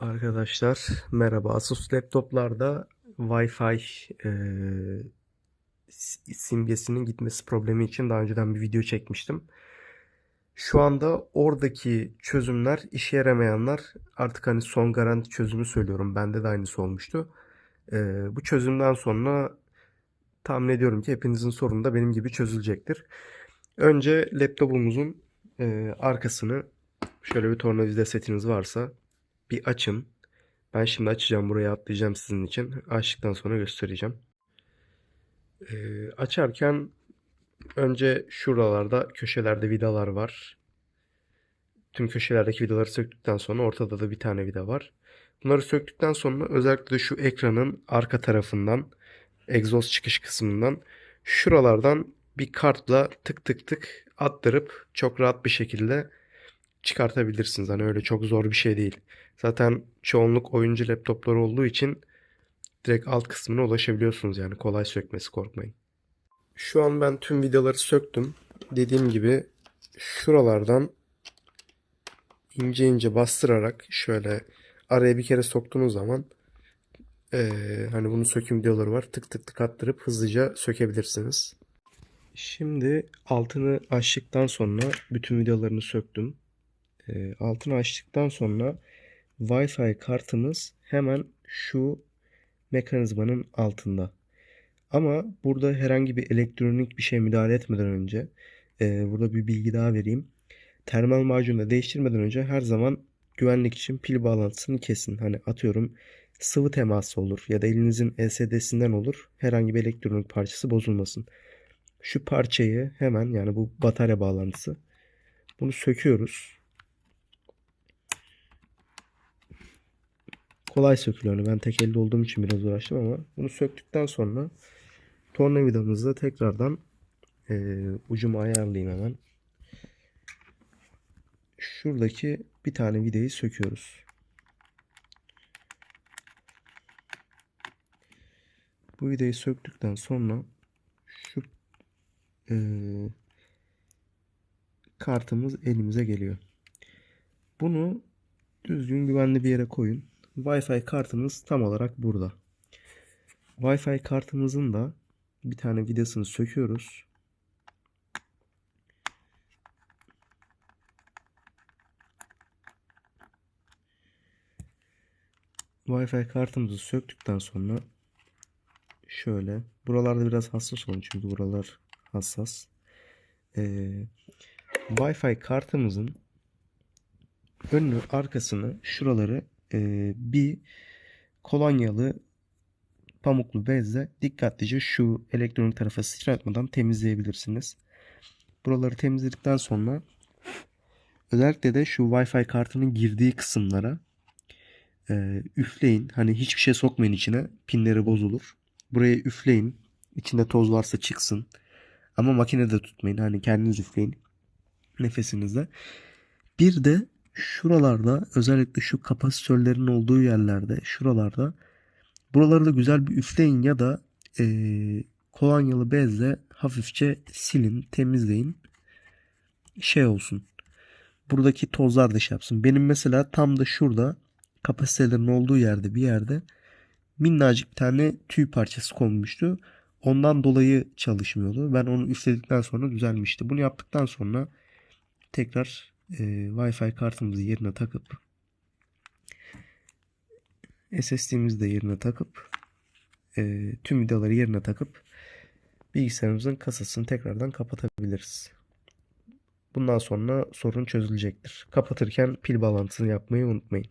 Arkadaşlar merhaba. Asus laptoplarda Wi-Fi e, simgesinin gitmesi problemi için daha önceden bir video çekmiştim. Şu anda oradaki çözümler işe yaramayanlar artık hani son garanti çözümü söylüyorum. Bende de aynısı olmuştu. E, bu çözümden sonra tahmin ediyorum ki hepinizin sorunu da benim gibi çözülecektir. Önce laptopumuzun e, arkasını şöyle bir tornavida setiniz varsa bir açın. Ben şimdi açacağım buraya atlayacağım sizin için. Açtıktan sonra göstereceğim. Ee, açarken önce şuralarda köşelerde vidalar var. Tüm köşelerdeki vidaları söktükten sonra ortada da bir tane vida var. Bunları söktükten sonra özellikle şu ekranın arka tarafından egzoz çıkış kısmından şuralardan bir kartla tık tık tık attırıp çok rahat bir şekilde çıkartabilirsiniz. Hani öyle çok zor bir şey değil. Zaten çoğunluk oyuncu laptopları olduğu için direkt alt kısmına ulaşabiliyorsunuz yani kolay sökmesi korkmayın. Şu an ben tüm vidaları söktüm. Dediğim gibi şuralardan ince ince bastırarak şöyle araya bir kere soktuğunuz zaman eee, hani bunun söküm videoları var. Tık tık tık attırıp hızlıca sökebilirsiniz. Şimdi altını açtıktan sonra bütün vidalarını söktüm. Eee, altını açtıktan sonra Wi-Fi kartımız hemen şu mekanizmanın altında. Ama burada herhangi bir elektronik bir şey müdahale etmeden önce eee, burada bir bilgi daha vereyim. Termal macunu değiştirmeden önce her zaman güvenlik için pil bağlantısını kesin. Hani atıyorum sıvı teması olur ya da elinizin LCD'sinden olur. Herhangi bir elektronik parçası bozulmasın. Şu parçayı hemen yani bu batarya bağlantısı. Bunu söküyoruz. Kolay sökülüyor. Ben tek elde olduğum için biraz uğraştım ama bunu söktükten sonra tornavidamızla tekrardan eee ucumu ayarlayayım hemen. Şuradaki bir tane vidayı söküyoruz. Bu vidayı söktükten sonra şu eee, kartımız elimize geliyor. Bunu düzgün güvenli bir yere koyun. Wi-Fi kartımız tam olarak burada. Wi-Fi kartımızın da bir tane vidasını söküyoruz. Wi-Fi kartımızı söktükten sonra şöyle buralarda biraz hassas olun çünkü buralar hassas. Ee, Wi-Fi kartımızın önünü arkasını şuraları e, bir kolonyalı pamuklu bezle dikkatlice şu elektronik tarafa sıçratmadan temizleyebilirsiniz. Buraları temizledikten sonra özellikle de şu Wi-Fi kartının girdiği kısımlara e, üfleyin. Hani hiçbir şey sokmayın içine. Pinleri bozulur. Buraya üfleyin. İçinde toz varsa çıksın. Ama makinede tutmayın. Hani kendiniz üfleyin. Nefesinizle. Bir de şuralarda özellikle şu kapasitörlerin olduğu yerlerde şuralarda buraları da güzel bir üfleyin ya da e, kolonyalı bezle hafifçe silin, temizleyin. Şey olsun. Buradaki tozlar da şey yapsın. Benim mesela tam da şurada kapasitelerin olduğu yerde bir yerde minnacık bir tane tüy parçası konmuştu. Ondan dolayı çalışmıyordu. Ben onu üfledikten sonra düzelmişti. Bunu yaptıktan sonra tekrar e, Wi-Fi kartımızı yerine takıp SSD'mizi de yerine takıp e, tüm vidaları yerine takıp bilgisayarımızın kasasını tekrardan kapatabiliriz. Bundan sonra sorun çözülecektir. Kapatırken pil bağlantısını yapmayı unutmayın.